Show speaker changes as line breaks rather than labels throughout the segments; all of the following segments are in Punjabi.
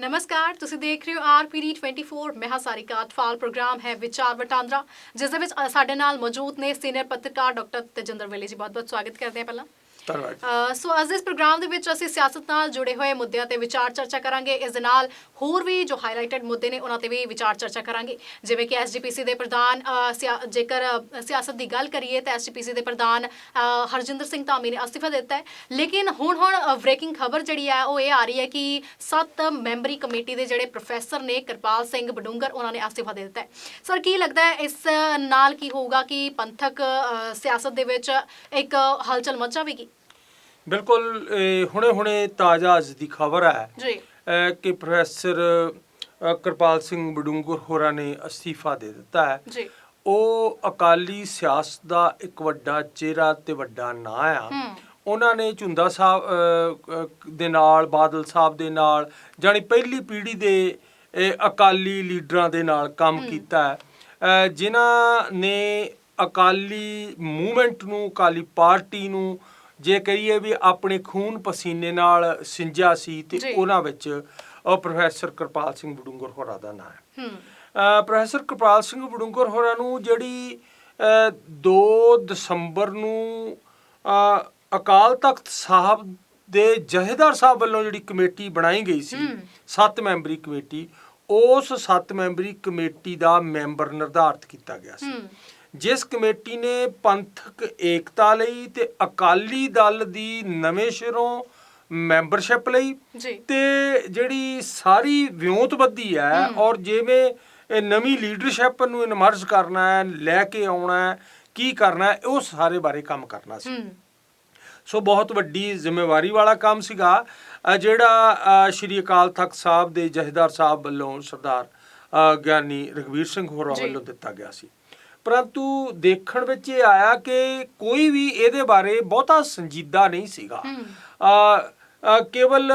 ਨਮਸਕਾਰ, ਤੁਸੀਂ ਦੇਖ ਰਹੇ ਹੋ ਆਰਪੀਡੀ 24 ਮੈਂ ਹਾਂ ਸਾਰਿਕਾ ਅਟਫਾਲ ਪ੍ਰੋਗਰਾਮ ਹੈ ਵਿਚਾਰ ਵਟਾਂਦਰਾ, ਜਿਸ ਦੇ ਵਿੱਚ ਸਾਡੇ ਨਾਲ ਮੌਜੂਦ ਨੇ ਸੀਨੀਅਰ ਪੱਤਰਕਾਰ ਡਾਕਟਰ ਤੇਜਿੰਦਰ ਵੇਲੇ ਜੀ। ਬਹੁਤ ਬਹੁਤ ਸਵਾਗਤ ਕਰਦੇ ਹਾਂ ਪਹਿਲਾਂ।
ਧੰਨਵਾਦ
ਸੋ ਅੱਜ ਦੇ ਪ੍ਰੋਗਰਾਮ ਦੇ ਵਿੱਚ ਅਸੀਂ ਸਿਆਸਤ ਨਾਲ ਜੁੜੇ ਹੋਏ ਮੁੱਦਿਆਂ ਤੇ ਵਿਚਾਰ ਚਰਚਾ ਕਰਾਂਗੇ। ਇਸ ਦੇ ਨਾਲ ਹੋਰ ਵੀ ਜੋ ਹਾਈਲਾਈਟਡ ਮੁੱਦੇ ਨੇ, ਉਹਨਾਂ ਤੇ ਵੀ ਵਿਚਾਰ ਚਰਚਾ ਕਰਾਂਗੇ। ਜਿਵੇਂ ਕਿ ਐਸਜੀਪੀਸੀ ਦੇ ਪ੍ਰਧਾਨ ਸਿਆ- ਜੇਕਰ ਸਿਆਸਤ ਦੀ ਗੱਲ ਕਰੀਏ ਤਾਂ ਐਸਜੀਪੀਸੀ ਦੇ ਪ੍ਰਧਾਨ ਹਰਜਿੰਦਰ ਸਿੰਘ ਧਾਮੀ ਨੇ ਅਸਤੀਫਾ ਦਿੱਤਾ ਹੈ। ਲੇਕਿਨ ਹੁਣ ਹੁਣ ਬ੍ਰੇਕਿੰਗ ਖਬਰ ਜਿਹੜੀ ਹੈ, ਉਹ ਇਹ ਆ ਰਹੀ ਹੈ ਕਿ ਸੱਤ ਮੈਂਬਰੀ ਕਮੇਟੀ ਦੇ ਜਿਹੜੇ ਪ੍ਰੋਫੈਸਰ ਨੇ ਕਿਰਪਾਲ ਸਿੰਘ ਬਡੂੰਗਰ, ਉਹਨਾਂ ਨੇ ਅਸਤੀਫਾ ਦੇ ਦਿੱਤਾ ਹੈ। ਸਰ, ਕੀ ਲੱਗਦਾ ਹੈ ਇਸ ਨਾਲ ਕੀ ਹੋਊਗਾ ਕਿ ਪੰਥਕ ਸਿਆਸਤ ਦੇ ਵਿੱਚ ਇੱਕ ਹਲਚਲ ਮਚ ਜਾਵੇਗੀ
ਬਿਲਕੁਲ ਹੁਣੇ-ਹੁਣੇ ਤਾਜ਼ਾ ਅੱਜ ਦੀ ਖਬਰ ਹੈ
ਜੀ।
ਕਿ ਪ੍ਰੋਫੈਸਰ ਕਿਰਪਾਲ ਸਿੰਘ ਬਡੂੰਗਰ ਹੋਰਾਂ ਨੇ ਅਸਤੀਫਾ ਦੇ ਦਿੱਤਾ ਹੈ।
ਜੀ।
ਉਹ ਅਕਾਲੀ ਸਿਆਸਤ ਦਾ ਇੱਕ ਵੱਡਾ ਚਿਹਰਾ ਤੇ ਵੱਡਾ ਨਾਂ ਆ। ਉਹਨਾਂ ਨੇ ਝੁੰਦਾ ਸਾਹਿਬ ਦੇ ਨਾਲ ਬਾਦਲ ਸਾਹਿਬ ਦੇ ਨਾਲ ਜਾਨੀ ਪਹਿਲੀ ਪੀੜ੍ਹੀ ਦੇ ਅਕਾਲੀ ਲੀਡਰਾਂ ਦੇ ਨਾਲ ਕੰਮ ਕੀਤਾ ਹੈ। ਜਿਨ੍ਹਾਂ ਨੇ ਅਕਾਲੀ ਮੂਵਮੈਂਟ ਨੂੰ ਅਕਾਲੀ ਪਾਰਟੀ ਨੂੰ ਜੇ ਕਹੀਏ ਵੀ ਆਪਣੇ ਖੂਨ ਪਸੀਨੇ ਨਾਲ ਸਿੰਜਿਆ ਸੀ ਤੇ। ਉਹਨਾਂ ਵਿੱਚ ਉਹ ਪ੍ਰੋਫੈਸਰ ਕਿਰਪਾਲ ਸਿੰਘ ਬਡੂੰਗਰ ਹੋਰਾਂ ਦਾ ਨਾਂ ਹੈ ਪ੍ਰੋਫੈਸਰ ਕਿਰਪਾਲ ਸਿੰਘ ਬਡੂੰਗਰ ਹੋਰਾਂ ਨੂੰ ਜਿਹੜੀ ਅ, 2 ਦਸੰਬਰ ਨੂੰ ਅਕਾਲ ਤਖਤ ਸਾਹਿਬ ਦੇ ਜਹੇਦਾਰ ਸਾਹਿਬ ਵੱਲੋਂ ਜਿਹੜੀ ਕਮੇਟੀ ਬਣਾਈ ਗਈ ਸੀ
ਹੂੰ।
ਸੱਤ ਮੈਂਬਰੀ ਕਮੇਟੀ ਉਸ ਸੱਤ ਮੈਂਬਰੀ ਕਮੇਟੀ ਦਾ ਮੈਂਬਰ ਨਿਰਧਾਰਤ ਕੀਤਾ ਗਿਆ ਸੀ ਜਿਸ ਕਮੇਟੀ ਨੇ ਪੰਥਕ ਏਕਤਾ ਲਈ ਤੇ ਅਕਾਲੀ ਦਲ ਦੀ ਨਵੇਂ ਸਿਰੋਂ ਮੈਂਬਰਸ਼ਿਪ ਲਈ ਤੇ ਜਿਹੜੀ ਸਾਰੀ ਵਿਉਂਤਬੱਦੀ ਹੈ ਔਰ ਜਿਵੇਂ ਇਹ ਨਵੀਂ ਲੀਡਰਸ਼ਿਪ ਨੂੰ ਇਨਮਰਜ ਕਰਨਾ ਹੈ ਲੈ ਕੇ ਆਉਣਾ ਹੈ ਕੀ ਕਰਨਾ ਹੈ ਉਹ ਸਾਰੇ ਬਾਰੇ ਕੰਮ ਕਰਨਾ ਸੀ। ਸੋ ਬਹੁਤ ਵੱਡੀ ਜ਼ਿੰਮੇਵਾਰੀ ਵਾਲਾ ਕੰਮ ਸੀਗਾ। ਜਿਹੜਾ ਸ਼੍ਰੀ ਅਕਾਲ ਤਖਤ ਸਾਹਿਬ ਦੇ ਜਹੇਦਾਰ ਸਾਹਿਬ ਵੱਲੋਂ ਸਰਦਾਰ ਗਿਆਨੀ ਰਗਵੀਰ ਸਿੰਘ ਹੋਰਾਂ। ਵੱਲੋਂ ਦਿੱਤਾ ਗਿਆ ਸੀ। ਪਰੰਤੂ ਦੇਖਣ ਵਿੱਚ ਇਹ ਆਇਆ ਕਿ ਕੋਈ ਵੀ ਇਹਦੇ ਬਾਰੇ ਬਹੁਤਾ ਸੰਜੀਦਾ ਨਹੀਂ ਸੀਗਾ। ਅ, ਕੇਵਲ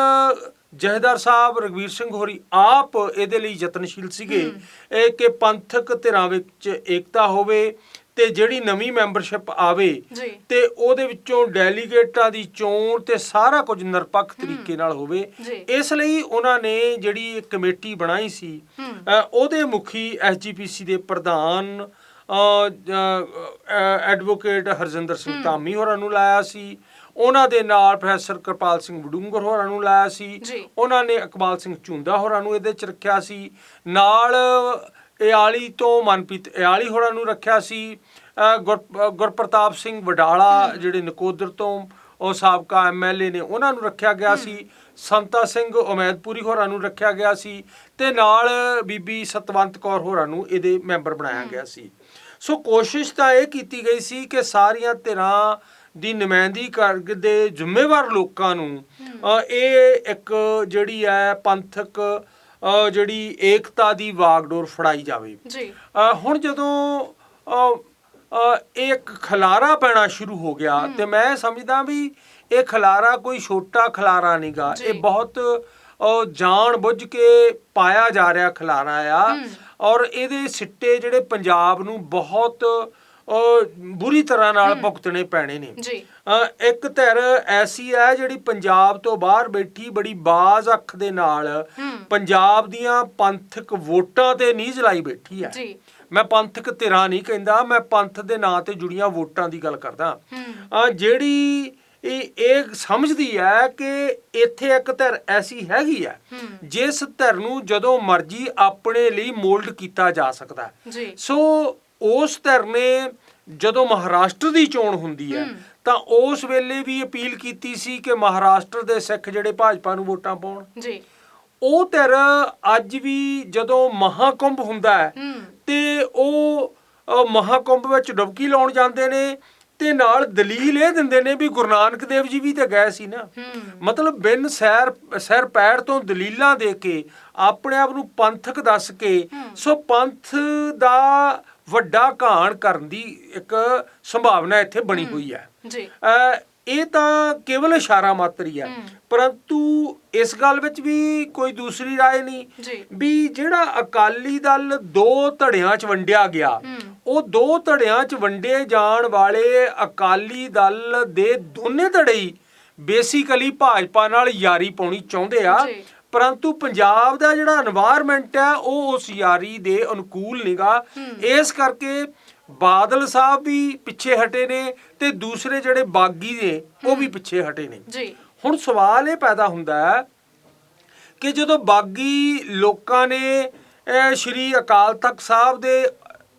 ਜਹੇਦਾਰ ਸਾਹਿਬ ਰਗਵੀਰ ਸਿੰਘ ਹੋਰੀ ਆਪ ਇਹਦੇ ਲਈ ਯਤਨਸ਼ੀਲ ਸੀਗੇ ਇਹ ਕਿ ਪੰਥਕ ਧਿਰਾਂ ਵਿੱਚ ਏਕਤਾ ਹੋਵੇ ਤੇ ਜਿਹੜੀ ਨਵੀਂ ਮੈਂਬਰਸ਼ਿਪ ਆਵੇ ਤੇ ਉਹਦੇ ਵਿੱਚੋਂ ਡੈਲੀਗੇਟਾਂ ਦੀ ਚੋਣ ਤੇ ਸਾਰਾ ਕੁਝ ਨਿਰਪੱਖ ਤਰੀਕੇ ਨਾਲ ਹੋਵੇ। ਇਸ ਲਈ ਉਹਨਾਂ ਨੇ ਜਿਹੜੀ ਕਮੇਟੀ ਬਣਾਈ ਸੀ ਉਹਦੇ ਮੁਖੀ ਐਸਜੀਪੀਸੀ ਦੇ ਪ੍ਰਧਾਨ ਐਡਵੋਕੇਟ ਹਰਜਿੰਦਰ ਸਿੰਘ ਧਾਮੀ ਹੋਰਾਂ ਨੂੰ ਲਾਇਆ ਸੀ। ਉਹਨਾਂ ਦੇ ਨਾਲ ਪ੍ਰੋਫੈਸਰ ਕਿਰਪਾਲ ਸਿੰਘ ਬਡੂੰਗਰ ਹੋਰਾਂ ਨੂੰ ਲਾਇਆ ਸੀ। ਉਹਨਾਂ ਨੇ ਇਕਬਾਲ ਸਿੰਘ ਝੁੰਦਾ ਹੋਰਾਂ ਨੂੰ ਇਹਦੇ ਚ ਰੱਖਿਆ ਸੀ। ਨਾਲ ਇਆਲੀ ਤੋਂ ਮਨਪ੍ਰੀਤ ਇਆਲੀ ਹੋਰਾਂ ਨੂੰ ਰੱਖਿਆ ਸੀ। ਗੁਰਪ੍ਰਤਾਪ ਸਿੰਘ ਵਡਾਲਾ ਜਿਹੜੇ ਨਕੋਦਰ ਤੋਂ ਉਹ ਸਾਬਕਾ ਐਮਐਲਏ ਨੇ ਉਹਨਾਂ ਨੂੰ ਰੱਖਿਆ ਗਿਆ ਸੀ। ਸੰਤਾ ਸਿੰਘ ਉਮੈਦਪੁਰੀ ਹੋਰਾਂ ਨੂੰ ਰੱਖਿਆ ਗਿਆ ਸੀ। ਤੇ ਨਾਲ ਬੀਬੀ ਸਤਵੰਤ ਕੌਰ ਹੋਰਾਂ ਨੂੰ ਇਹਦੇ ਮੈਂਬਰ ਬਣਾਇਆ ਗਿਆ ਸੀ। ਸੋ ਕੋਸ਼ਿਸ਼ ਤਾਂ ਇਹ ਕੀਤੀ ਗਈ ਸੀ ਕਿ ਸਾਰੀਆਂ ਧਿਰਾਂ ਦੀ ਨੁਮਾਇੰਦਗੀ ਕਰਦੇ ਜ਼ਿੰਮੇਵਾਰ ਲੋਕਾਂ ਨੂੰ ਇਹ ਇੱਕ ਜਿਹੜੀ ਹੈ ਪੰਥਕ ਜਿਹੜੀ ਏਕਤਾ ਦੀ ਵਾਗਡੋਰ ਫੜਾਈ ਜਾਵੇ।
ਜੀ।
ਹੁਣ ਜਦੋਂ ਇਹ ਇੱਕ ਖਲਾਰਾ ਪੈਣਾ ਸ਼ੁਰੂ ਹੋ ਗਿਆ ਤੇ ਮੈਂ ਸਮਝਦਾ ਵੀ ਇਹ ਖਲਾਰਾ ਕੋਈ ਛੋਟਾ ਖਲਾਰਾ ਨਹੀਂਗਾ। ਇਹ ਬਹੁਤ ਜਾਣ ਬੁੱਝ ਕੇ ਪਾਇਆ ਜਾ ਰਿਹਾ ਖਲਾਰਾ ਆ। ਔਰ ਇਹਦੇ ਸਿੱਟੇ ਜਿਹੜੇ ਪੰਜਾਬ ਨੂੰ ਬਹੁਤ ਬੁਰੀ ਤਰ੍ਹਾਂ ਨਾਲ ਭੁਗਤਣੇ ਪੈਣੇ ਨੇ।
ਜੀ।
ਇੱਕ ਧਿਰ ਐਸੀ ਹੈ ਜਿਹੜੀ ਪੰਜਾਬ ਤੋਂ ਬਾਹਰ ਬੈਠੀ ਬੜੀ ਬਾਜ਼ ਅੱਖ ਦੇ ਨਾਲ ਪੰਜਾਬ ਦੀਆਂ ਪੰਥਕ ਵੋਟਾਂ ਤੇ ਨੀਝ ਲਾਈ ਬੈਠੀ ਹੈ।
ਜੀ।
ਮੈਂ ਪੰਥਕ ਧਿਰਾਂ ਨਹੀਂ ਕਹਿੰਦਾ ਮੈਂ ਪੰਥ ਦੇ ਨਾਂ ਤੇ ਜੁੜੀਆਂ ਵੋਟਾਂ ਦੀ ਗੱਲ ਕਰਦਾ। ਜਿਹੜੀ ਇਹ ਇਹ ਸਮਝਦੀ ਹੈ ਕਿ ਇੱਥੇ ਇੱਕ ਧਿਰ ਐਸੀ ਹੈਗੀ ਹੈ
ਹੂੰ।
ਜਿਸ ਧਿਰ ਨੂੰ ਜਦੋਂ ਮਰਜ਼ੀ ਆਪਣੇ ਲਈ ਮੋਲਡ ਕੀਤਾ ਜਾ ਸਕਦਾ ਸੋ ਉਸ ਧਿਰ ਨੇ ਜਦੋਂ ਮਹਾਰਾਸ਼ਟਰ ਦੀ ਚੋਣ ਹੁੰਦੀ ਹੈ। ਤਾਂ ਉਸ ਵੇਲੇ ਵੀ ਅਪੀਲ ਕੀਤੀ ਸੀ ਕਿ ਮਹਾਰਾਸ਼ਟਰ ਦੇ ਸਿੱਖ ਜਿਹੜੇ ਭਾਜਪਾ ਨੂੰ ਵੋਟਾਂ ਪਾਉਣ।
ਜੀ।
ਉਹ ਧਿਰ ਅੱਜ ਵੀ ਜਦੋਂ ਮਹਾਕੁੰਭ ਹੁੰਦਾ ਹੈ ਤੇ ਉਹ ਮਹਾਕੁੰਭ ਵਿੱਚ ਡੁਬਕੀ ਲਾਉਣ ਜਾਂਦੇ ਨੇ ਤੇ ਨਾਲ ਦਲੀਲ ਇਹ ਦਿੰਦੇ ਨੇ ਵੀ ਗੁਰੂ ਨਾਨਕ ਦੇਵ ਜੀ ਵੀ ਤਾਂ ਗਏ ਸੀ ਨਾ
ਹੂੰ
ਮਤਲਬ ਬਿਨ ਸੈਰ ਸਿਰ ਪੈਰ ਤੋਂ ਦਲੀਲਾਂ ਦੇ ਕੇ ਆਪਣੇ ਆਪ ਨੂੰ ਪੰਥਕ ਦੱਸ ਕੇ ਸੋ ਪੰਥ ਦਾ ਵੱਡਾ ਘਾਣ ਕਰਨ ਦੀ ਇੱਕ ਸੰਭਾਵਨਾ ਇੱਥੇ ਬਣੀ ਹੋਈ ਹੈ
ਜੀ
ਅ, ਇਹ ਤਾਂ ਕੇਵਲ ਇਸ਼ਾਰਾ ਮਾਤਰ ਹੀ ਹੈ
ਹੂੰ।
ਪਰੰਤੂ ਇਸ ਗੱਲ ਵਿੱਚ ਵੀ ਕੋਈ ਦੂਸਰੀ رائے ਨਹੀਂ
ਜੀ
ਵੀ ਜਿਹੜਾ ਅਕਾਲੀ ਦਲ ਦੋ ਧੜਿਆਂ 'ਚ ਵੰਡਿਆ ਗਿਆ
ਹੂੰ
ਉਹ ਦੋ ਧੜਿਆਂ 'ਚ ਵੰਡੇ ਜਾਣ ਵਾਲੇ ਅਕਾਲੀ ਦਲ ਦੇ ਦੋਨੇ ਧੜੇ ਬੇਸਿਕਲੀ ਭਾਜਪਾ ਨਾਲ ਯਾਰੀ ਪਾਉਣੀ ਚਾਹੁੰਦੇ ਆ। ਪਰੰਤੂ ਪੰਜਾਬ ਦਾ ਜਿਹੜਾ এনवायरमेंट ਹੈ ਉਹ ਉਸ ਯਾਰੀ ਦੇ ਅਨੁਕੂਲ ਨਿਗਾ। ਇਸ ਕਰਕੇ ਬਾਦਲ ਸਾਹਿਬ ਵੀ ਪਿੱਛੇ ਹਟੇ ਨੇ ਤੇ ਦੂਸਰੇ ਜਿਹੜੇ ਬਾਗੀ ਨੇ ਉਹ ਵੀ ਪਿੱਛੇ ਹਟੇ ਨੇ।
ਜੀ।
ਹੁਣ ਸਵਾਲ ਇਹ ਪੈਦਾ ਹੁੰਦਾ ਹੈ ਕਿ ਜਦੋਂ ਬਾਗੀ ਲੋਕਾਂ ਨੇ ਸ਼੍ਰੀ ਅਕਾਲ ਤਖਤ ਸਾਹਿਬ ਦੇ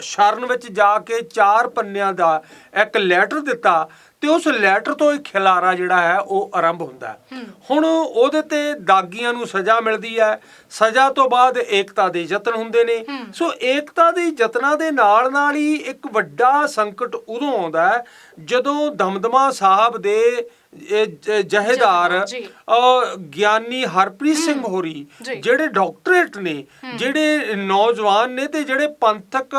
ਸ਼ਰਨ ਵਿੱਚ ਜਾ ਕੇ ਚਾਰ ਪੰਨਿਆਂ ਦਾ ਇੱਕ ਲੈਟਰ ਦਿੱਤਾ ਤੇ ਉਸ ਲੈਟਰ ਤੋਂ ਇੱਕ ਖਿਲਾਰਾ ਜਿਹੜਾ ਹੈ ਉਹ ਆਰੰਭ ਹੁੰਦਾ ਹੈ। ਹੁਣ ਉਹਦੇ ਤੇ ਦਾਗੀਆਂ ਨੂੰ ਸਜ਼ਾ ਮਿਲਦੀ ਹੈ। ਸਜ਼ਾ ਤੋਂ ਬਾਅਦ ਏਕਤਾ ਦੇ ਯਤਨ ਹੁੰਦੇ ਨੇ। ਸੋ ਏਕਤਾ ਦੇ ਯਤਨਾਂ ਦੇ ਨਾਲ ਨਾਲ ਹੀ ਇੱਕ ਵੱਡਾ ਸੰਕਟ ਉਦੋਂ ਆਉਂਦਾ ਹੈ ਜਦੋਂ ਦਮਦਮਾ ਸਾਹਿਬ ਦੇ ਇਹ ਜਹੇਦਾਰ ਗਿਆਨੀ ਹਰਪ੍ਰੀਤ ਸਿੰਘ ਹੋਰੀ। ਜਿਹੜੇ ਡਾਕਟਰੇਟ ਨੇ ਜਿਹੜੇ ਨੌਜਵਾਨ ਨੇ ਤੇ ਜਿਹੜੇ ਪੰਥਕ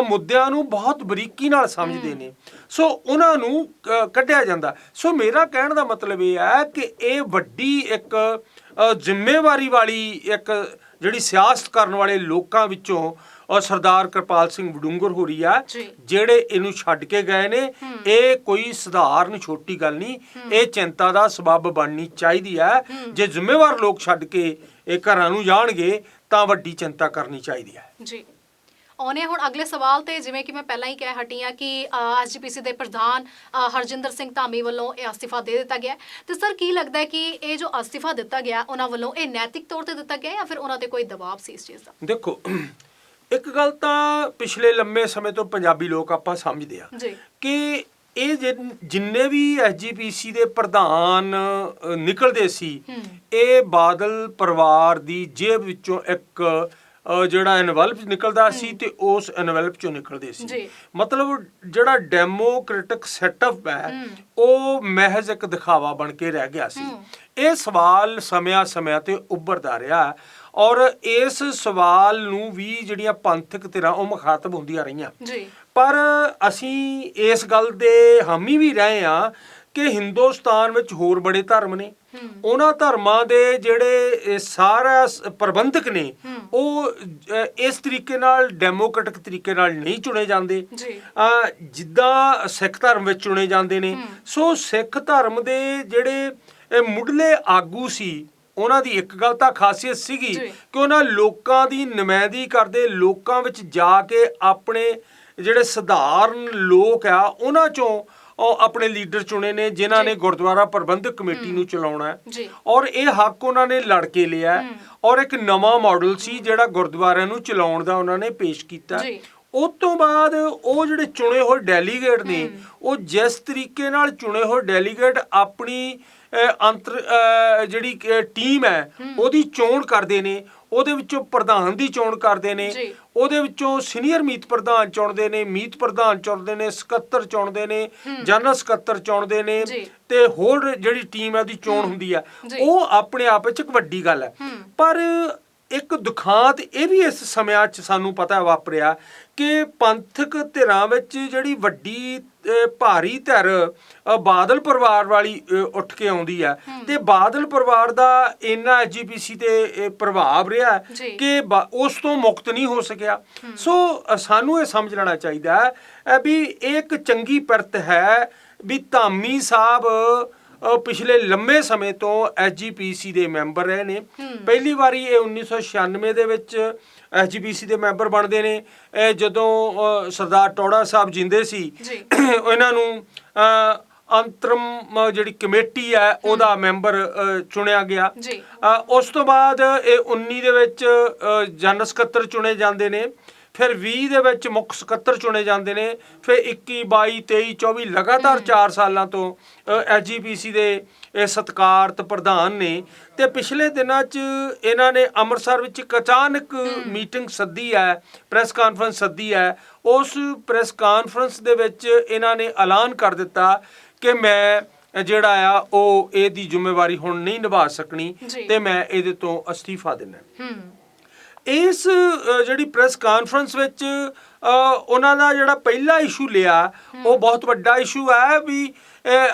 ਮੁੱਦਿਆਂ ਨੂੰ ਬਹੁਤ ਬਰੀਕੀ ਨਾਲ ਸਮਝਦੇ ਨੇ। ਸੋ ਉਹਨਾਂ ਨੂੰ ਕੱਢਿਆ ਜਾਂਦਾ। ਸੋ ਮੇਰਾ ਕਹਿਣ ਦਾ ਮਤਲਬ ਇਹ ਹੈ ਕਿ ਇਹ ਵੱਡੀ ਇੱਕ ਜ਼ਿੰਮੇਵਾਰੀ ਵਾਲੀ ਇੱਕ ਜਿਹੜੀ ਸਿਆਸਤ ਕਰਨ ਵਾਲੇ ਲੋਕਾਂ ਵਿੱਚੋਂ ਅ, ਸਰਦਾਰ ਕਿਰਪਾਲ ਸਿੰਘ ਵਡੂੰਗਰ ਹੋਰੀ ਆ
ਜੀ।
ਜਿਹੜੇ ਇਹਨੂੰ ਛੱਡ ਕੇ ਗਏ ਨੇ। ਇਹ ਕੋਈ ਸਧਾਰਨ ਛੋਟੀ ਗੱਲ ਨਹੀਂ ਇਹ ਚਿੰਤਾ ਦਾ ਸਬਬ ਬਣਨੀ ਚਾਹੀਦੀ ਹੈ। ਜੇ ਜ਼ਿੰਮੇਵਾਰ ਲੋਕ ਛੱਡ ਕੇ ਇਹ ਘਰਾਂ ਨੂੰ ਜਾਣਗੇ ਤਾਂ ਵੱਡੀ ਚਿੰਤਾ ਕਰਨੀ ਚਾਹੀਦੀ ਹੈ।
ਜੀ। ਆਉਨੇ ਹੁਣ ਅਗਲੇ ਸਵਾਲ ਤੇ ਜਿਵੇਂ ਕਿ ਮੈਂ ਪਹਿਲਾਂ ਹੀ ਕਹਿ ਹਟੀ ਹਾਂ ਕਿ ਐਸਜੀਪੀਸੀ ਦੇ ਪ੍ਰਧਾਨ ਹਰਜਿੰਦਰ ਸਿੰਘ ਧਾਮੀ ਵੱਲੋਂ ਇਹ ਅਸਤੀਫਾ ਦੇ ਦਿੱਤਾ ਗਿਆ। ਤੇ ਸਰ ਕੀ ਲੱਗਦਾ ਹੈ ਕਿ ਇਹ ਜੋ ਅਸਤੀਫਾ ਦਿੱਤਾ ਗਿਆ ਉਹਨਾਂ ਵੱਲੋਂ ਇਹ ਨੈਤਿਕ ਤੌਰ ਤੇ ਦਿੱਤਾ ਗਿਆ ਜਾਂ ਫਿਰ ਉਹਨਾਂ ਤੇ ਕੋਈ ਦਬਾਅ ਸੀ ਇਸ ਚੀਜ਼ ਦਾ
ਦੇਖੋ ਇੱਕ ਗੱਲ ਤਾਂ ਪਿਛਲੇ ਲੰਮੇ ਸਮੇਂ ਤੋਂ ਪੰਜਾਬੀ ਲੋਕ ਆਪਾਂ ਸਮਝਦੇ ਆ ਕਿ ਇਹ ਜਿਨ- ਵੀ ਐਸਜੀਪੀਸੀ ਦੇ ਪ੍ਰਧਾਨ ਨਿਕਲਦੇ ਸੀ। ਇਹ ਬਾਦਲ ਪਰਿਵਾਰ ਦੀ ਜੇਬ ਵਿੱਚੋਂ ਇੱਕ ਜਿਹੜਾ ਐਨਵਲਪ ਨਿਕਲਦਾ ਸੀ ਤੇ ਉਸ ਐਨਵਲਪ ਚੋਂ ਨਿਕਲਦੇ। ਸੀ। ਮਤਲਬ ਜਿਹੜਾ ਡੈਮੋਕ੍ਰੈਟਿਕ ਸੈਟਅਪ ਹੈ ਉਹ ਮਹਿਜ਼ ਇੱਕ ਦਿਖਾਵਾ ਬਣ ਕੇ ਰਹਿ ਗਿਆ ਸੀ। ਇਹ ਸਵਾਲ ਸਮਿਆਂ ਸਮਿਆਂ ਤੇ ਉੱਭਰਦਾ ਰਿਹਾ ਔਰ ਇਸ ਸਵਾਲ ਨੂੰ ਵੀ ਜਿਹੜੀਆਂ ਪੰਥਕ ਧਿਰਾਂ ਉਹ ਮੁਖਾਤਬ ਹੁੰਦੀਆਂ ਰਹੀਆਂ।
ਜੀ।
ਪਰ ਅਸੀਂ ਇਸ ਗੱਲ ਦੇ ਹਾਮੀ ਵੀ ਰਹੇ ਆ ਕਿ ਹਿੰਦੁਸਤਾਨ ਵਿੱਚ ਹੋਰ ਬੜੇ ਧਰਮ ਨੇ। ਉਹਨਾਂ ਧਰਮਾਂ ਦੇ ਜਿਹੜੇ ਸਾਰਾ ਪ੍ਰਬੰਧਕ ਨੇ। ਉਹ ਇਸ ਤਰੀਕੇ ਨਾਲ ਡੈਮੋਕ੍ਰੈਟਿਕ ਤਰੀਕੇ ਨਾਲ ਨਹੀਂ ਚੁਣੇ ਜਾਂਦੇ ਜਿੱਦਾਂ ਸਿੱਖ ਧਰਮ ਵਿੱਚ ਚੁਣੇ ਜਾਂਦੇ ਨੇ। ਸੋ ਸਿੱਖ ਧਰਮ ਦੇ ਜਿਹੜੇ ਮੁੱਢਲੇ ਆਗੂ ਸੀ ਉਹਨਾਂ ਦੀ ਇੱਕ ਗੱਲ ਤਾਂ ਖਾਸੀਅਤ ਸੀਗੀ। ਕਿ ਉਹਨਾਂ ਲੋਕਾਂ ਦੀ ਨੁਮਾਇੰਦਗੀ ਕਰਦੇ ਲੋਕਾਂ ਵਿੱਚ ਜਾ ਕੇ ਆਪਣੇ ਜਿਹੜੇ ਸਧਾਰਨ ਲੋਕ ਆ ਉਹਨਾਂ ਚੋਂ ਉਹ ਆਪਣੇ ਲੀਡਰ ਚੁਣੇ ਨੇ ਜਿਨ੍ਹਾਂ। ਨੇ ਗੁਰਦੁਆਰਾ ਪ੍ਰਬੰਧਕ ਕਮੇਟੀ ਨੂੰ ਚਲਾਉਣਾ ਹੈ। ਔਰ ਇਹ ਹੱਕ ਉਹਨਾਂ ਨੇ ਲੜ ਕੇ ਲਿਆ। ਔਰ ਇੱਕ ਨਵਾਂ ਮਾਡਲ ਸੀ ਜਿਹੜਾ ਗੁਰਦੁਆਰਿਆਂ ਨੂੰ ਚਲਾਉਣ ਦਾ ਉਹਨਾਂ ਨੇ ਪੇਸ਼ ਕੀਤਾ। ਉਸ ਤੋਂ ਬਾਅਦ ਉਹ ਜਿਹੜੇ ਚੁਣੇ ਹੋਏ ਡੈਲੀਗੇਟ ਨੇ ਉਹ ਜਿਸ ਤਰੀਕੇ ਨਾਲ ਚੁਣੇ ਹੋਏ ਡੈਲੀਗੇਟ ਆਪਣੀ ਅੰਤਰ ਜਿਹੜੀ ਟੀਮ ਹੈ ਉਹਦੀ ਚੋਣ ਕਰਦੇ ਨੇ ਉਹਦੇ ਵਿੱਚੋਂ ਪ੍ਰਧਾਨ ਦੀ ਚੋਣ ਕਰਦੇ ਨੇ। ਉਹਦੇ ਵਿੱਚੋਂ ਸੀਨੀਅਰ ਮੀਤ ਪ੍ਰਧਾਨ ਚੁਣਦੇ ਨੇ ਮੀਤ ਪ੍ਰਧਾਨ ਚੁਣਦੇ ਨੇ ਸਕੱਤਰ ਚੁਣਦੇ ਨੇ ਜਨਰਲ ਸਕੱਤਰ ਚੁਣਦੇ ਨੇ। ਤੇ ਹੋਰ ਜਿਹੜੀ ਟੀਮ ਹੈ ਉਹਦੀ ਚੋਣ ਹੁੰਦੀ ਹੈ
ਜੀ।
ਉਹ ਆਪਣੇ ਆਪ ਵਿੱਚ ਇੱਕ ਵੱਡੀ ਗੱਲ ਹੂੰ। ਪਰ ਇੱਕ ਦੁਖਾਂਤ ਇਹ ਵੀ ਇਸ ਸਮਿਆਂ 'ਚ ਸਾਨੂੰ ਪਤਾ ਵਾਪਰਿਆ ਕਿ ਪੰਥਕ ਧਿਰਾਂ ਵਿੱਚ ਜਿਹੜੀ ਵੱਡੀ ਭਾਰੀ ਧਿਰ ਬਾਦਲ ਪਰਿਵਾਰ ਵਾਲੀ ਉੱਠ ਕੇ ਆਉਂਦੀ ਹੈ। ਤੇ ਬਾਦਲ ਪਰਿਵਾਰ ਦਾ ਇੰਨਾ ਐਜੀਪੀਸੀ ਤੇ ਪ੍ਰਭਾਵ ਰਿਹਾ। ਕਿ ਉਸ ਤੋਂ ਮੁਕਤ ਨਹੀਂ ਹੋ ਸਕਿਆ। ਸੋ ਸਾਨੂੰ ਇਹ ਸਮਝ ਲੈਣਾ ਚਾਹੀਦਾ ਹੈ ਵੀ ਇਹ ਇੱਕ ਚੰਗੀ ਪਰਤ ਹੈ ਵੀ ਧਾਮੀ ਸਾਹਿਬ ਪਿਛਲੇ ਲੰਮੇ ਸਮੇਂ ਤੋਂ ਐਸਜੀਪੀਸੀ ਦੇ ਮੈਂਬਰ ਰਹੇ ਨੇ। ਪਹਿਲੀ ਵਾਰੀ ਇਹ 1996 ਦੇ ਵਿੱਚ ਐਸਜੀਪੀਸੀ ਦੇ ਮੈਂਬਰ ਬਣਦੇ ਨੇ। ਇਹ ਜਦੋਂ ਸਰਦਾਰ ਟੋੜਾ ਸਾਹਿਬ ਜਿੰਦੇ ਸੀ। ਇਹਨਾਂ ਨੂੰ ਅੰਤਰਮ ਜਿਹੜੀ ਕਮੇਟੀ ਹੈ ਉਹਦਾ ਮੈਂਬਰ ਚੁਣਿਆ ਗਿਆ। ਉਸ ਤੋਂ ਬਾਅਦ ਇਹ 19 ਦੇ ਵਿੱਚ ਜਨਰਲ ਸਕੱਤਰ ਚੁਣੇ ਜਾਂਦੇ ਨੇ। ਫਿਰ 20 ਦੇ ਵਿੱਚ ਮੁੱਖ ਸਕੱਤਰ ਚੁਣੇ ਜਾਂਦੇ ਨੇ। ਫਿਰ 21 22 23 24 ਲਗਾਤਾਰ 4 ਸਾਲਾਂ ਤੋਂ ਐਸਜੀਪੀਸੀ ਦੇ ਇਹ ਸਤਕਾਰਤ ਪ੍ਰਧਾਨ ਨੇ। ਤੇ ਪਿਛਲੇ ਦਿਨਾਂ 'ਚ ਇਹਨਾਂ ਨੇ ਅੰਮ੍ਰਿਤਸਰ ਵਿੱਚ ਇੱਕ ਅਚਾਨਕ ਮੀਟਿੰਗ ਸੱਦੀ ਹੈ ਪ੍ਰੈਸ ਕਾਨਫਰੰਸ ਸੱਦੀ ਹੈ। ਉਸ ਪ੍ਰੈਸ ਕਾਨਫਰੰਸ ਦੇ ਵਿੱਚ ਇਹਨਾਂ ਨੇ ਐਲਾਨ ਕਰ ਦਿੱਤਾ ਕਿ ਮੈਂ ਜਿਹੜਾ ਆ ਉਹ ਇਹਦੀ ਜ਼ਿੰਮੇਵਾਰੀ ਹੁਣ ਨਹੀਂ ਨਿਭਾ ਸਕਣੀ। ਤੇ ਮੈਂ ਇਹਦੇ ਤੋਂ ਅਸਤੀਫਾ ਦੇਣਾ
ਹੂੰ।
ਇਸ ਜਿਹੜੀ ਪ੍ਰੈਸ ਕਾਨਫਰੰਸ ਵਿੱਚ ਉਹਨਾਂ ਦਾ ਜਿਹੜਾ ਪਹਿਲਾ ਇਸ਼ੂ ਲਿਆ ਉਹ ਬਹੁਤ ਵੱਡਾ ਇਸ਼ੂ ਹੈ ਵੀ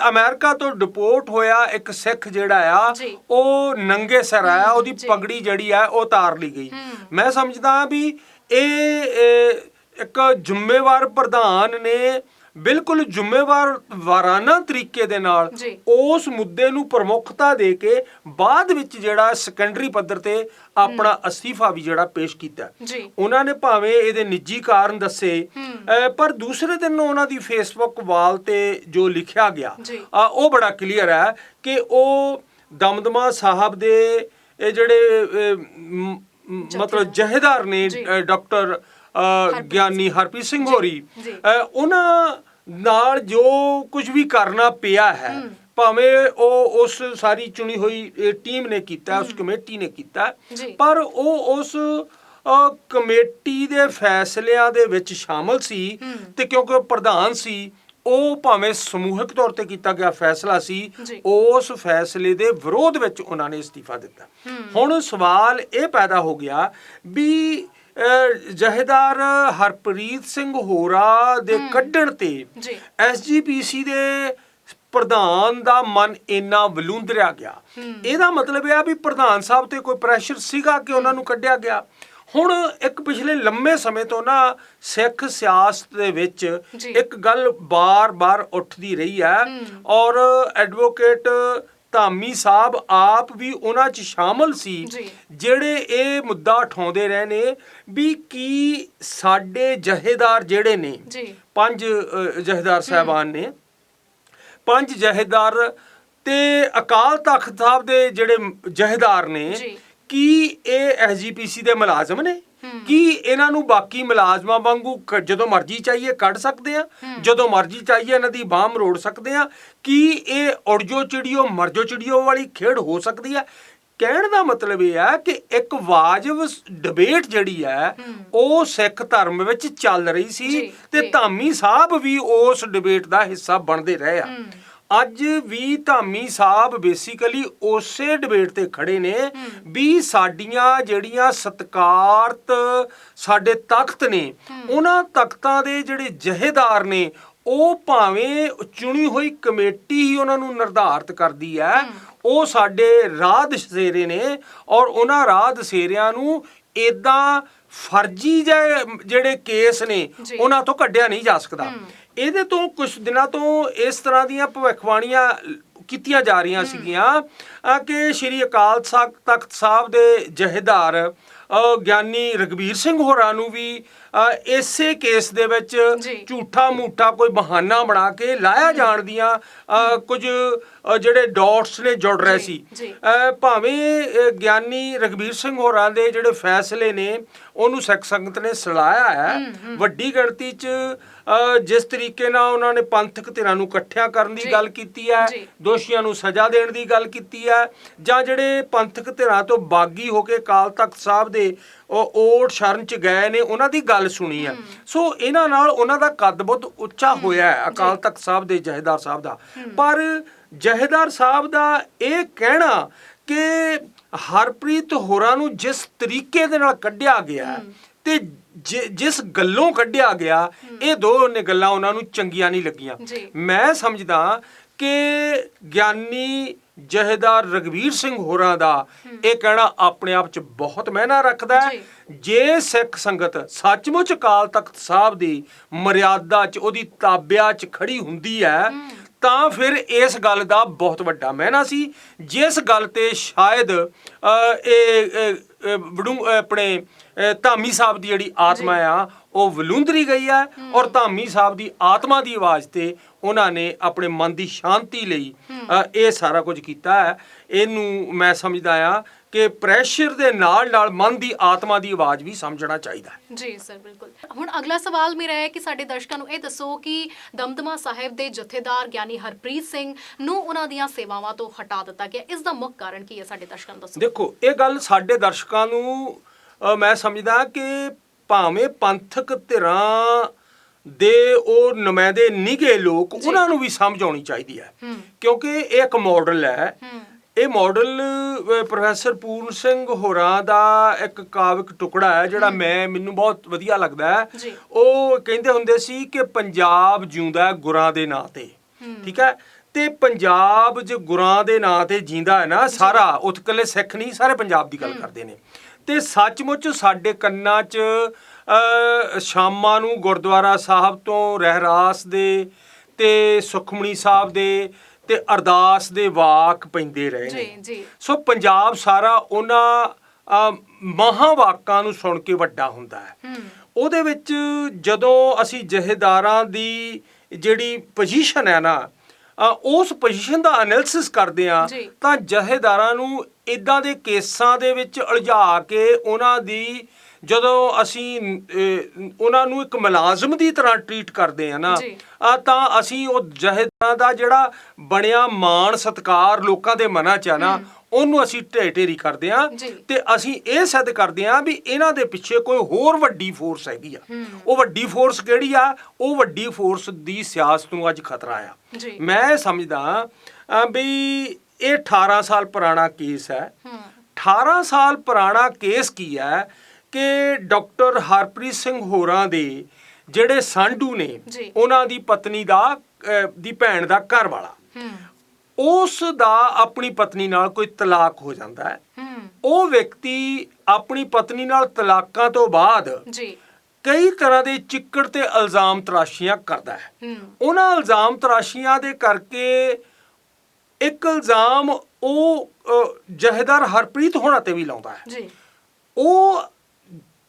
ਅਮਰੀਕਾ ਤੋਂ ਡਿਪੋਰਟ ਹੋਇਆ ਇੱਕ ਸਿੱਖ ਜਿਹੜਾ ਆ। ਉਹ ਨੰਗੇ ਸਿਰ ਆਇਆ ਉਹਦੀ। ਪਗੜੀ ਜਿਹੜੀ ਆ ਉਹ ਤਾਰ ਲਈ ਗਈ। ਮੈਂ ਸਮਝਦਾ ਵੀ ਇਹ ਇੱਕ ਜ਼ਿੰਮੇਵਾਰ ਪ੍ਰਧਾਨ ਨੇ ਬਿਲਕੁਲ ਜ਼ਿੰਮੇਵਾਰ ਵਾਰਾਨਾ ਤਰੀਕੇ ਦੇ ਨਾਲ। ਉਸ ਮੁੱਦੇ ਨੂੰ ਪ੍ਰਮੁੱਖਤਾ ਦੇ ਕੇ ਬਾਅਦ ਵਿੱਚ ਜਿਹੜਾ ਸੈਕੰਡਰੀ ਪੱਧਰ ਤੇ ਆਪਣਾ ਅਸਤੀਫਾ ਵੀ ਜਿਹੜਾ ਪੇਸ਼ ਕੀਤਾ। ਉਹਨਾਂ ਨੇ ਭਾਵੇਂ ਇਹਦੇ ਨਿੱਜੀ ਕਾਰਨ ਦੱਸੇ ਪਰ ਦੂਸਰੇ ਦਿਨ ਉਹਨਾਂ ਦੀ ਫੇਸਬੁੱਕ ਵਾਲ ਤੇ ਜੋ ਲਿਖਿਆ ਗਿਆ ਉਹ ਬੜਾ ਕਲੀਅਰ ਹੈ ਕਿ ਉਹ ਦਮਦਮਾ ਸਾਹਿਬ ਦੇ ਇਹ ਜਿਹੜੇ ਮਤਲਬ ਜਹੇਦਾਰ ਨੇ ਡਾਕਟਰ ਗਿਆਨੀ ਹਰਪ੍ਰੀਤ ਸਿੰਘ ਹੋਰੀ ਉਹਨਾਂ ਨਾਲ ਜੋ ਕੁਝ ਵੀ ਕਰਨਾ ਪਿਆ ਹੈ ਭਾਵੇਂ ਉਹ ਉਸ ਸਾਰੀ ਚੁਣੀ ਹੋਈ ਟੀਮ ਨੇ ਕੀਤਾ ਉਸ ਕਮੇਟੀ ਨੇ ਕੀਤਾ। ਪਰ ਉਹ ਉਸ ਕਮੇਟੀ ਦੇ ਫੈਸਲਿਆਂ ਦੇ ਵਿੱਚ ਸ਼ਾਮਲ ਸੀ ਤੇ ਕਿਉਂਕਿ ਉਹ ਪ੍ਰਧਾਨ ਸੀ ਉਹ ਭਾਵੇਂ ਸਮੂਹਿਕ ਤੌਰ ਤੇ ਕੀਤਾ ਗਿਆ ਫੈਸਲਾ ਸੀ। ਉਸ ਫੈਸਲੇ ਦੇ ਵਿਰੋਧ ਵਿੱਚ ਉਹਨਾਂ ਨੇ ਅਸਤੀਫਾ ਦਿੱਤਾ। ਹੁਣ ਸਵਾਲ ਇਹ ਪੈਦਾ ਹੋ ਗਿਆ ਵੀ ਜਹੇਦਾਰ ਹਰਪ੍ਰੀਤ ਸਿੰਘ ਹੋਰਾ ਦੇ ਕੱਢਣ ਤੇ
ਜੀ।
ਐਸਜੀਪੀਸੀ ਦੇ ਪ੍ਰਧਾਨ ਦਾ ਮਨ ਇੰਨਾ ਵਲੂੰਦਰਿਆ ਗਿਆ। ਇਹਦਾ ਮਤਲਬ ਇਹ ਆ ਵੀ ਪ੍ਰਧਾਨ ਸਾਹਿਬ ਤੇ ਕੋਈ ਪ੍ਰੈਸ਼ਰ ਸੀਗਾ ਕਿ ਉਹਨਾਂ ਨੂੰ ਕੱਢਿਆ ਗਿਆ। ਹੁਣ ਇੱਕ ਪਿਛਲੇ ਲੰਮੇ ਸਮੇਂ ਤੋਂ ਨਾ ਸਿੱਖ ਸਿਆਸਤ ਦੇ ਵਿੱਚ। ਇੱਕ ਗੱਲ ਬਾਰ-ਬਾਰ ਉੱਠਦੀ ਰਹੀ ਹੈ ਔਰ ਐਡਵੋਕੇਟ ਧਾਮੀ ਸਾਹਿਬ ਆਪ ਵੀ ਉਹਨਾਂ 'ਚ ਸ਼ਾਮਲ ਸੀ। ਜਿਹੜੇ ਇਹ ਮੁੱਦਾ ਉਠਾਉਂਦੇ ਰਹੇ ਨੇ ਵੀ ਕੀ ਸਾਡੇ ਜਹੇਦਾਰ ਜਿਹੜੇ ਨੇ ਪੰਜ ਜਹੇਦਾਰ ਸਾਹਿਬਾਨ ਨੇ ਪੰਜ ਜਹੇਦਾਰ ਤੇ ਅਕਾਲ ਤਖਤ ਸਾਹਿਬ ਦੇ ਜਿਹੜੇ ਜਹੇਦਾਰ ਨੇ। ਕੀ ਇਹ ਐਸਜੀਪੀਸੀ ਦੇ ਮੁਲਾਜ਼ਮ ਨੇ ਕੀ ਇਹਨਾਂ ਨੂੰ ਬਾਕੀ ਮੁਲਾਜ਼ਮਾਂ ਵਾਂਗੂ ਕ- ਜਦੋਂ ਮਰਜ਼ੀ ਚਾਹੀਏ ਕੱਢ ਸਕਦੇ ਆ? ਜਦੋਂ ਮਰਜ਼ੀ ਚਾਹੀਏ ਇਹਨਾਂ ਦੀ ਬਾਹ ਮਰੋੜ ਸਕਦੇ ਆ? ਕੀ ਇਹ ਉੜਜੋ ਚਿੜੀਓ ਮਰਜੋ ਚਿੜੀਓ ਵਾਲੀ ਖੇਡ ਹੋ ਸਕਦੀ ਹੈ ਕਹਿਣ ਦਾ ਮਤਲਬ ਇਹ ਹੈ ਕਿ ਇੱਕ ਵਾਜਬ ਡਿਬੇਟ ਜਿਹੜੀ ਹੈ। ਉਹ ਸਿੱਖ ਧਰਮ ਵਿੱਚ ਚੱਲ ਰਹੀ ਸੀ
ਜੀ,
ਤੇ
ਜੀ।
ਧਾਮੀ ਸਾਹਿਬ ਵੀ ਉਸ ਡਿਬੇਟ ਦਾ ਹਿੱਸਾ ਬਣਦੇ ਰਹੇ ਆ। ਅੱਜ ਵੀ ਧਾਮੀ ਸਾਹਿਬ ਬੇਸਿਕਲੀ ਉਸੇ ਡਿਬੇਟ ਤੇ ਖੜੇ ਨੇ ਵੀ ਸਾਡੀਆਂ ਜਿਹੜੀਆਂ ਸਤਕਾਰਤ ਸਾਡੇ ਤਖਤ ਨੇ ਉਹਨਾਂ ਤਖਤਾਂ ਦੇ ਜਿਹੜੇ ਜਹੇਦਾਰ ਨੇ ਉਹ ਭਾਵੇਂ ਚੁਣੀ ਹੋਈ ਕਮੇਟੀ ਹੀ ਉਹਨਾਂ ਨੂੰ ਨਿਰਧਾਰਤ ਕਰਦੀ ਹੈ ਉਹ ਸਾਡੇ ਰਾਹ ਦਸੇਰੇ ਨੇ ਔਰ ਉਹਨਾਂ ਰਾਹ ਦਸੇਰਿਆਂ ਨੂੰ ਇਦਾਂ ਫਰਜ਼ੀ ਜਿਹੇ ਜਿਹੜੇ ਕੇਸ ਨੇ। ਉਹਨਾਂ ਤੋਂ ਕੱਢਿਆ ਨਹੀਂ ਜਾ ਸਕਦਾ। ਇਹਦੇ ਤੋਂ ਕੁਝ ਦਿਨਾਂ ਤੋਂ ਇਸ ਤਰ੍ਹਾਂ ਦੀਆਂ ਭਵਿੱਖਬਾਣੀਆਂ ਕੀਤੀਆਂ ਜਾ ਰਹੀਆਂ ਸੀਗੀਆਂ ਕਿ ਸ਼੍ਰੀ ਅਕਾਲ ਤਖਤ ਸਾਹਿਬ ਦੇ ਜਹੇਦਾਰ ਗਿਆਨੀ ਰਗਵੀਰ ਸਿੰਘ ਹੋਰਾਂ ਨੂੰ ਵੀ ਇਸੇ ਕੇਸ ਦੇ ਵਿੱਚ। ਝੂਠਾ ਮੂਠਾ ਕੋਈ ਬਹਾਨਾ ਬਣਾ ਕੇ ਲਾਇਆ ਜਾਣ ਦੀਆਂ ਕੁਝ ਜਿਹੜੇ ਡਾਟਸ ਨੇ ਜੁੜ ਰਹੇ ਸੀ ਭਾਵੇਂ ਗਿਆਨੀ ਰਗਵੀਰ ਸਿੰਘ ਹੋਰਾਂ ਦੇ ਜਿਹੜੇ ਫੈਸਲੇ ਨੇ ਉਹਨੂੰ ਸਿੱਖ ਸੰਗਤ ਨੇ ਸਲਾਇਆ ਹੈ ਵੱਡੀ ਗਿਣਤੀ 'ਚ ਜਿਸ ਤਰੀਕੇ ਨਾਲ ਉਹਨਾਂ ਨੇ ਪੰਥਕ ਧਿਰਾਂ ਨੂੰ ਇਕੱਠਿਆਂ ਕਰਨ ਦੀ। ਗੱਲ ਕੀਤੀ ਹੈ। ਦੋਸ਼ੀਆਂ ਨੂੰ ਸਜ਼ਾ ਦੇਣ ਦੀ ਗੱਲ ਕੀਤੀ ਹੈ ਜਾਂ ਜਿਹੜੇ ਪੰਥਕ ਧਿਰਾਂ ਤੋਂ ਬਾਗੀ ਹੋ ਕੇ ਕਾਲ ਤਖਤ ਸਾਹਿਬ ਦੇ ਉਹ ਓਟ ਸ਼ਰਨ ਚ ਗਏ ਨੇ ਉਹਨਾਂ ਦੀ ਗੱਲ ਸੁਣੀ ਹੈ ਸੋ ਇਹਨਾਂ ਨਾਲ ਉਹਨਾਂ ਦਾ ਕੱਦ ਬਹੁਤ ਉੱਚਾ ਹੋਇਆ ਹੈ ਅਕਾਲ ਤਖਤ ਸਾਹਿਬ ਦੇ ਜਹੇਦਾਰ ਸਾਹਿਬ ਦਾ। ਪਰ ਜਹੇਦਾਰ ਸਾਹਿਬ ਦਾ ਇਹ ਕਹਿਣਾ ਕਿ ਹਰਪ੍ਰੀਤ ਹੋਰਾਂ ਨੂੰ ਜਿਸ ਤਰੀਕੇ ਦੇ ਨਾਲ ਕੱਢਿਆ ਗਿਆ ਤੇ ਜਿਸ ਗੱਲੋਂ ਕੱਢਿਆ ਗਿਆ ਇਹ ਦੋ ਨੇ ਗੱਲਾਂ ਉਹਨਾਂ ਨੂੰ ਚੰਗੀਆਂ ਨਹੀਂ ਲੱਗੀਆਂ। ਮੈਂ ਸਮਝਦਾ ਕਿ ਗਿਆਨੀ ਜਹੇਦਾਰ ਰਗਵੀਰ ਸਿੰਘ ਹੋਰਾਂ ਦਾ ਇਹ ਕਹਿਣਾ ਆਪਣੇ ਆਪ 'ਚ ਬਹੁਤ ਮਹਿਨਾ ਰੱਖਦਾ ਹੈ।
ਜੀ।
ਸਿੱਖ ਸੰਗਤ ਸੱਚਮੁੱਚ ਅਕਾਲ ਤਖਤ ਸਾਹਿਬ ਦੀ ਮਰਿਆਦਾ 'ਚ ਉਹਦੀ ਤਾਬਿਆ 'ਚ ਖੜੀ ਹੁੰਦੀ ਹੈ ਤਾਂ ਫਿਰ ਇਸ ਗੱਲ ਦਾ ਬਹੁਤ ਵੱਡਾ ਮਹਿਨਾ ਸੀ। ਜਿਸ ਗੱਲ ਤੇ ਸ਼ਾਇਦ ਇਹ ਵਡੂ ਆਪਣੇ ਧਾਮੀ ਸਾਹਿਬ ਦੀ ਜਿਹੜੀ ਆਤਮਾ ਆ ਉਹ ਵਲੂੰਦਰੀ ਗਈ ਹੈ। ਔਰ ਧਾਮੀ ਸਾਹਿਬ ਦੀ ਆਤਮਾ ਦੀ ਆਵਾਜ਼ ਤੇ ਉਹਨਾਂ ਨੇ ਆਪਣੇ ਮਨ ਦੀ ਸ਼ਾਂਤੀ ਲਈ ਇਹ ਸਾਰਾ ਕੁਝ ਕੀਤਾ ਹੈ। ਇਹਨੂੰ ਮੈਂ ਸਮਝਦਾ ਆ ਕਿ ਪ੍ਰੈਸ਼ਰ ਦੇ ਨਾਲ ਨਾਲ ਮਨ ਦੀ ਆਤਮਾ ਦੀ ਆਵਾਜ਼ ਵੀ ਸਮਝਣਾ ਚਾਹੀਦਾ ਹੈ।
ਜੀ ਸਰ ਬਿਲਕੁਲ। ਹੁਣ ਅਗਲਾ ਸਵਾਲ ਮੇਰਾ ਹੈ ਕਿ ਸਾਡੇ ਦਰਸ਼ਕਾਂ ਨੂੰ ਇਹ ਦੱਸੋ ਕਿ ਦਮਦਮਾ ਸਾਹਿਬ ਦੇ ਜਥੇਦਾਰ ਗਿਆਨੀ ਹਰਪ੍ਰੀਤ ਸਿੰਘ ਨੂੰ ਉਹਨਾਂ ਦੀਆਂ ਸੇਵਾਵਾਂ ਤੋਂ ਹਟਾ ਦਿੱਤਾ ਗਿਆ। ਇਸ ਦਾ ਮੁੱਖ ਕਾਰਨ ਕੀ ਹੈ ਸਾਡੇ ਦਰਸ਼ਕਾਂ ਨੂੰ ਦੱਸੋ।
ਦੇਖੋ ਇਹ ਗੱਲ ਸਾਡੇ ਦਰਸ਼ਕਾਂ ਨੂੰ ਮੈਂ ਸਮਝਦਾ ਕਿ ਭਾਵੇਂ ਪੰਥਕ ਧਿਰਾਂ ਦੇ ਉਹ ਨੁਮਾਇੰਦੇ ਨਿਗੇ ਲੋਕ ਉਹਨਾਂ ਨੂੰ ਵੀ ਸਮਝ ਆਉਣੀ ਚਾਹੀਦੀ ਹੈ। ਕਿਉਂਕਿ ਇਹ ਇੱਕ ਮਾਡਲ ਹੈ। ਇਹ ਮਾਡਲ ਪ੍ਰੋਫੈਸਰ ਪੂਰਨ ਸਿੰਘ ਹੋਰਾਂ ਦਾ ਇੱਕ ਕਾਵਿਕ ਟੁਕੜਾ ਹੈ ਜਿਹੜਾ ਮੈਂ ਮੈਨੂੰ ਬਹੁਤ ਵਧੀਆ ਲੱਗਦਾ ਹੈ। ਉਹ ਕਹਿੰਦੇ ਹੁੰਦੇ ਸੀ ਕਿ ਪੰਜਾਬ ਜਿਉਂਦਾ ਗੁਰਾਂ ਦੇ ਨਾਂ ਤੇ। ਠੀਕ ਹੈ? ਤੇ ਪੰਜਾਬ ਜੇ ਗੁਰਾਂ ਦੇ ਨਾਂ ਤੇ ਜਿੰਦਾ ਹੈ ਨਾ ਸਾਰਾ ਉਤ ਇਕੱਲੇ ਸਿੱਖ ਨਹੀਂ ਸਾਰੇ ਪੰਜਾਬ ਦੀ ਗੱਲ ਕਰਦੇ ਨੇ। ਤੇ ਸੱਚਮੁੱਚ ਸਾਡੇ ਕੰਨਾਂ 'ਚ ਸ਼ਾਮਾਂ ਨੂੰ ਗੁਰਦੁਆਰਾ ਸਾਹਿਬ ਤੋਂ ਰਹਿਰਾਸ ਦੇ ਤੇ ਸੁਖਮਣੀ ਸਾਹਿਬ ਦੇ ਤੇ ਅਰਦਾਸ ਦੇ ਵਾਕ ਪੈਂਦੇ ਰਹੇ
ਜੀ
ਸੋ ਪੰਜਾਬ ਸਾਰਾ ਉਹਨਾਂ ਮਹਾਵਾਕਾਂ ਨੂੰ ਸੁਣ ਕੇ ਵੱਡਾ ਹੁੰਦਾ ਹੈ। ਉਹਦੇ ਵਿੱਚ ਜਦੋਂ ਅਸੀਂ ਜਹੇਦਾਰਾਂ ਦੀ ਜਿਹੜੀ ਪੋਜੀਸ਼ਨ ਹੈ ਨਾ ਉਸ ਪੋਜੀਸ਼ਨ ਦਾ ਐਨਾਲਿਸਿਸ ਕਰਦੇ ਆ। ਤਾਂ ਜਹੇਦਾਰਾਂ ਨੂੰ ਇਦਾਂ ਦੇ ਕੇਸਾਂ ਦੇ ਵਿੱਚ ਉਲਝਾ ਕੇ ਉਹਨਾਂ ਦੀ ਜਦੋਂ ਅਸੀਂ ਉਹਨਾਂ ਨੂੰ ਇੱਕ ਮੁਲਾਜ਼ਮ ਦੀ ਤਰ੍ਹਾਂ ਟਰੀਟ ਕਰਦੇ ਆ ਨਾ ਤਾਂ ਅਸੀਂ ਉਹ ਜਹੇਦਾਰਾਂ ਦਾ ਜਿਹੜਾ ਬਣਿਆ ਮਾਣ ਸਤਕਾਰ ਲੋਕਾਂ ਦੇ ਮਨਾਂ 'ਚ ਆ ਨਾ ਉਹਨੂੰ ਅਸੀਂ ਢੇ ਢੇਰੀ ਕਰਦੇ ਆ। ਤੇ ਅਸੀਂ ਇਹ ਸਿੱਧ ਕਰਦੇ ਆ ਵੀ ਇਹਨਾਂ ਦੇ ਪਿੱਛੇ ਕੋਈ ਹੋਰ ਵੱਡੀ ਫੋਰਸ ਹੈਗੀ ਆ। ਉਹ ਵੱਡੀ ਫੋਰਸ ਕਿਹੜੀ ਆ? ਉਹ ਵੱਡੀ ਫੋਰਸ ਦੀ ਸਿਆਸਤ ਨੂੰ ਅੱਜ ਖਤਰਾ ਆ। ਮੈਂ ਸਮਝਦਾ ਵੀ ਇਹ 18 ਸਾਲ ਪੁਰਾਣਾ ਕੇਸ ਹੈ।
ਹੂੰ।
18 ਸਾਲ ਪੁਰਾਣਾ ਕੇਸ ਕੀ ਹੈ ਕਿ ਡਾਕਟਰ ਹਰਪ੍ਰੀਤ ਸਿੰਘ ਹੋਰਾਂ ਦੇ ਜਿਹੜੇ ਸਾਂਢੂ ਨੇ। ਉਹਨਾਂ ਦੀ ਪਤਨੀ ਦਾ ਦੀ ਭੈਣ ਦਾ ਘਰ ਵਾਲਾ ਉਸ ਦਾ ਆਪਣੀ ਪਤਨੀ ਨਾਲ ਕੋਈ ਤਲਾਕ ਹੋ ਜਾਂਦਾ ਹੈ।
ਹੂੰ।
ਉਹ ਵਿਅਕਤੀ ਆਪਣੀ ਪਤਨੀ ਨਾਲ ਤਲਾਕਾਂ ਤੋਂ ਬਾਅਦ
ਜੀ।
ਕਈ ਤਰ੍ਹਾਂ ਦੇ ਚਿੱਕੜ ਤੇ ਇਲਜ਼ਾਮ ਤਰਾਸ਼ੀਆਂ ਕਰਦਾ ਹੈ।
ਹੂੰ।
ਉਹਨਾਂ ਇਲਜ਼ਾਮ ਤਰਾਸ਼ੀਆਂ ਦੇ ਕਰਕੇ ਇੱਕ ਇਲਜ਼ਾਮ ਉਹ ਜਹੇਦਾਰ ਹਰਪ੍ਰੀਤ ਹੋਣਾ ਤੇ ਵੀ ਲਾਉਂਦਾ ਹੈ।
ਜੀ।
ਉਹ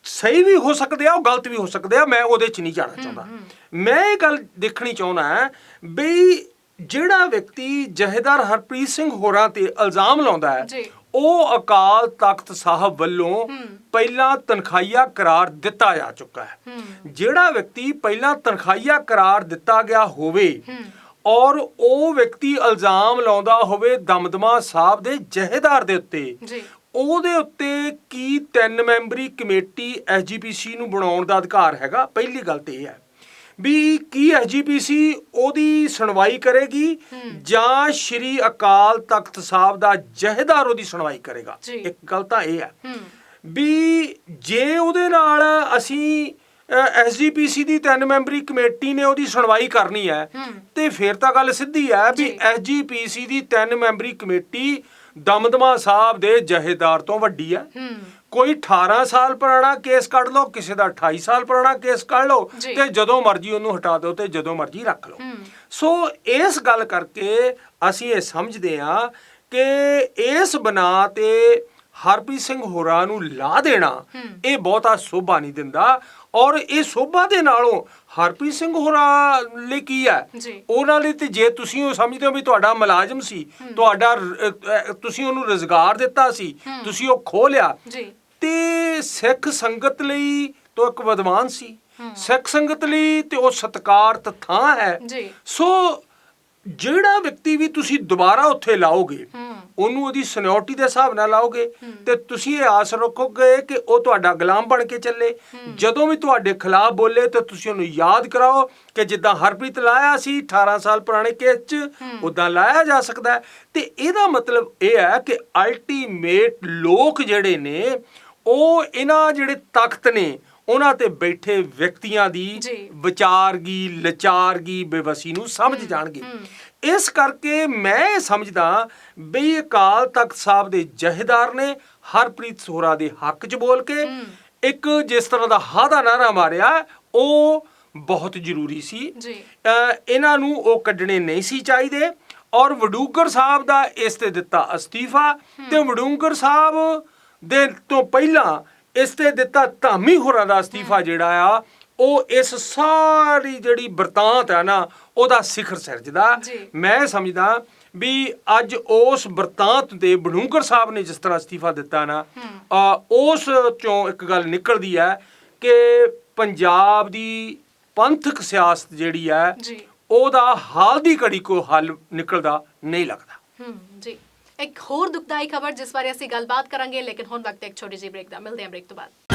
ਸਹੀ ਵੀ ਹੋ ਸਕਦੇ ਆ ਉਹ ਗਲਤ ਵੀ ਹੋ ਸਕਦੇ ਆ ਮੈਂ ਉਹਦੇ 'ਚ ਨਹੀਂ ਜਾਣਾ ਚਾਹੁੰਦਾ। ਮੈਂ ਇਹ ਗੱਲ ਦੇਖਣੀ ਚਾਹੁੰਦਾ ਹਾਂ ਵੀ ਜਿਹੜਾ ਵਿਅਕਤੀ ਜਹੇਦਾਰ ਹਰਪ੍ਰੀਤ ਸਿੰਘ ਹੋਰਾਂ ਤੇ ਇਲਜ਼ਾਮ ਲਾਉਂਦਾ ਹੈ। ਉਹ ਅਕਾਲ ਤਖਤ ਸਾਹਿਬ ਵੱਲੋਂ। ਪਹਿਲਾਂ ਤਨਖਾਹੀਆ ਕਰਾਰ ਦਿੱਤਾ ਜਾ ਚੁੱਕਾ ਹੈ। ਜਿਹੜਾ ਵਿਅਕਤੀ ਪਹਿਲਾਂ ਤਨਖਾਹੀਆ ਕਰਾਰ ਦਿੱਤਾ ਗਿਆ ਹੋਵੇ ਔਰ ਉਹ ਵਿਅਕਤੀ ਇਲਜ਼ਾਮ ਲਾਉਂਦਾ ਹੋਵੇ ਦਮਦਮਾ ਸਾਹਿਬ ਦੇ ਜਹੇਦਾਰ ਦੇ ਉੱਤੇ ਉਹਦੇ ਉੱਤੇ ਕੀ ਤਿੰਨ ਮੈਂਬਰੀ ਕਮੇਟੀ ਐਸਜੀਪੀਸੀ ਨੂੰ ਬਣਾਉਣ ਦਾ ਅਧਿਕਾਰ ਹੈਗਾ? ਪਹਿਲੀ ਗੱਲ ਤੇ ਇਹ ਹੈ। ਵੀ ਕੀ ਐਸਜੀਪੀਸੀ ਉਹਦੀ ਸੁਣਵਾਈ ਕਰੇਗੀ ਜਾਂ ਸ਼੍ਰੀ ਅਕਾਲ ਤਖਤ ਸਾਹਿਬ ਦਾ ਜਹੇਦਾਰ ਉਹਦੀ ਸੁਣਵਾਈ ਕਰੇਗਾ। ਇੱਕ ਗੱਲ ਤਾਂ ਇਹ ਹੈ ਵੀ ਜੇ ਉਹਦੇ ਨਾਲ ਅਸੀਂ ਐਸਜੀਪੀਸੀ ਦੀ ਤਿੰਨ ਮੈਂਬਰੀ ਕਮੇਟੀ ਨੇ ਉਹਦੀ ਸੁਣਵਾਈ ਕਰਨੀ ਹੈ। ਤੇ ਫਿਰ ਤਾਂ ਗੱਲ ਸਿੱਧੀ ਹੈ ਵੀ। ਐਸਜੀਪੀਸੀ ਦੀ ਤਿੰਨ ਮੈਂਬਰੀ ਕਮੇਟੀ ਦਮਦਮਾ ਸਾਹਿਬ ਦੇ ਜਹੇਦਾਰ ਤੋਂ ਵੱਡੀ ਹੂੰ ਕੋਈ 18 ਸਾਲ ਪੁਰਾਣਾ ਕੇਸ ਕੱਢ ਲਓ ਕਿਸੇ ਦਾ 28 ਸਾਲ ਪੁਰਾਣਾ ਕੇਸ ਕੱਢ ਲਓ। ਤੇ ਜਦੋਂ ਮਰਜ਼ੀ ਉਹਨੂੰ ਹਟਾ ਦਿਓ ਤੇ ਜਦੋਂ ਮਰਜ਼ੀ ਰੱਖ ਲਓ ਸੋ ਇਸ ਗੱਲ ਕਰਕੇ ਅਸੀਂ ਇਹ ਸਮਝਦੇ ਹਾਂ ਕਿ ਇਸ ਬਣਾ ਤੇ ਹਰਪ੍ਰੀਤ ਸਿੰਘ ਹੋਰਾਂ ਨੂੰ ਲਾ ਦੇਣਾ। ਇਹ ਬਹੁਤਾ ਸੋਭਾ ਨਹੀਂ ਦਿੰਦਾ ਔਰ ਇਹ ਸੋਭਾ ਦੇ ਨਾਲੋਂ ਹਰਪ੍ਰੀਤ ਸਿੰਘ ਹੋਰਾਂ ਲਈ ਕੀ ਹੈ। ਉਹਨਾਂ ਲਈ ਤੇ ਜੇ ਤੁਸੀਂ ਉਹ ਸਮਝਦੇ ਹੋ ਵੀ ਤੁਹਾਡਾ ਮੁਲਾਜ਼ਮ ਸੀ ਤੁਹਾਡਾ ਤੁਸੀਂ ਉਹਨੂੰ ਰੋਜ਼ਗਾਰ ਦਿੱਤਾ ਸੀ ਤੁਸੀਂ ਉਹ ਖੋਹ ਲਿਆ
ਜੀ
ਤੇ ਸਿੱਖ ਸੰਗਤ ਲਈ ਤੋਂ ਇੱਕ ਵਿਦਵਾਨ ਸੀ। ਸਿੱਖ ਸੰਗਤ ਲਈ ਤੇ ਉਹ ਸਤਕਾਰਤ ਥਾਂ ਹੈ।
ਜੀ।
ਸੋ ਜਿਹੜਾ ਵਿਅਕਤੀ ਵੀ ਤੁਸੀਂ ਦੁਬਾਰਾ ਉੱਥੇ ਲਾਓਗੇ ਉਹਨੂੰ ਉਹਦੀ ਸਿਨਿਓਰਿਟੀ ਦੇ ਹਿਸਾਬ ਨਾਲ ਲਾਓਗੇ ਤੇ ਤੁਸੀਂ ਇਹ ਆਸ ਰੱਖੋਗੇ ਕਿ ਉਹ ਤੁਹਾਡਾ ਗੁਲਾਮ ਬਣ ਕੇ ਚੱਲੇ। ਜਦੋਂ ਵੀ ਤੁਹਾਡੇ ਖਿਲਾਫ ਬੋਲੇ ਤਾਂ ਤੁਸੀਂ ਉਹਨੂੰ ਯਾਦ ਕਰਾਓ ਕਿ ਜਿੱਦਾਂ ਹਰਪ੍ਰੀਤ ਲਾਇਆ ਸੀ 18 ਸਾਲ ਪੁਰਾਣੇ ਕੇਸ 'ਚ ਉਦਾਂ ਲਾਇਆ ਜਾ ਸਕਦਾ ਤੇ ਇਹਦਾ ਮਤਲਬ ਇਹ ਹੈ ਕਿ ਅਲਟੀਮੇਟ ਲੋਕ ਜਿਹੜੇ ਨੇ ਉਹ ਇਹਨਾਂ ਜਿਹੜੇ ਤਖਤ ਨੇ ਉਹਨਾਂ ਤੇ ਬੈਠੇ ਵਿਅਕਤੀਆਂ ਦੀ। ਵਿਚਾਰਗੀ ਲਚਾਰਗੀ ਬੇਵਸੀ ਨੂੰ ਸਮਝ ਜਾਣਗੇ। ਇਸ ਕਰਕੇ ਮੈਂ ਸਮਝਦਾ ਬਈ ਅਕਾਲ ਤਖਤ ਸਾਹਿਬ ਦੇ ਜਹੇਦਾਰ ਨੇ ਹਰਪ੍ਰੀਤ ਸੋਹਰਾ ਦੇ ਹੱਕ 'ਚ ਬੋਲ ਕੇ ਇੱਕ ਜਿਸ ਤਰ੍ਹਾਂ ਦਾ ਹਾਦਾ ਨਾਰਾ ਮਾਰਿਆ ਉਹ ਬਹੁਤ ਜ਼ਰੂਰੀ ਸੀ।
ਜੀ।
ਇਹਨਾਂ ਨੂੰ ਉਹ ਕੱਢਣੇ ਨਹੀਂ ਸੀ ਚਾਹੀਦੇ ਔਰ ਵਡੂਗਰ ਸਾਹਿਬ ਦਾ ਇਸ ਤੇ ਦਿੱਤਾ ਅਸਤੀਫਾ ਤੇ ਵਡੂਗਰ ਸਾਹਿਬ ਦੇ ਤੋਂ ਪਹਿਲਾਂ ਇਸ ਤੇ ਦਿੱਤਾ ਧਾਮੀ ਹੋਰਾਂ ਦਾ ਅਸਤੀਫਾ ਜਿਹੜਾ ਆ ਉਹ ਇਸ ਸਾਰੀ ਜਿਹੜੀ ਬਰਤਾਂਤ ਹੈ ਨਾ ਉਹਦਾ ਸਿਖਰ ਸਿਰਜਦਾ। ਮੈਂ ਸਮਝਦਾ ਵੀ ਅੱਜ ਉਸ ਬਰਤਾਂਤ ਦੇ ਬਡੂੰਗਰ ਸਾਹਿਬ ਨੇ ਜਿਸ ਤਰ੍ਹਾਂ ਅਸਤੀਫਾ ਦਿੱਤਾ ਨਾ ਉਸ ਚੋਂ ਇੱਕ ਗੱਲ ਨਿਕਲਦੀ ਹੈ ਕਿ ਪੰਜਾਬ ਦੀ ਪੰਥਕ ਸਿਆਸਤ ਜਿਹੜੀ ਹੈ ਉਹਦਾ ਹਾਲ ਦੀ ਘੜੀ ਕੋ ਹੱਲ ਨਿਕਲਦਾ ਨਹੀਂ ਲੱਗਦਾ।
ਹੂੰ ਜੀ। ਇੱਕ ਹੋਰ ਦੁਖਦਾਈ ਖਬਰ ਜਿਸ ਬਾਰੇ ਅਸੀਂ ਗੱਲਬਾਤ ਕਰਾਂਗੇ, ਲੇਕਿਨ ਹੁਣ ਵਕਤ ਇੱਕ ਛੋਟੀ ਜਿਹੀ ਬ੍ਰੇਕ ਦਾ, ਮਿਲਦੇ ਹਾਂ ਬ੍ਰੇਕ ਤੋਂ ਬਾਅਦ।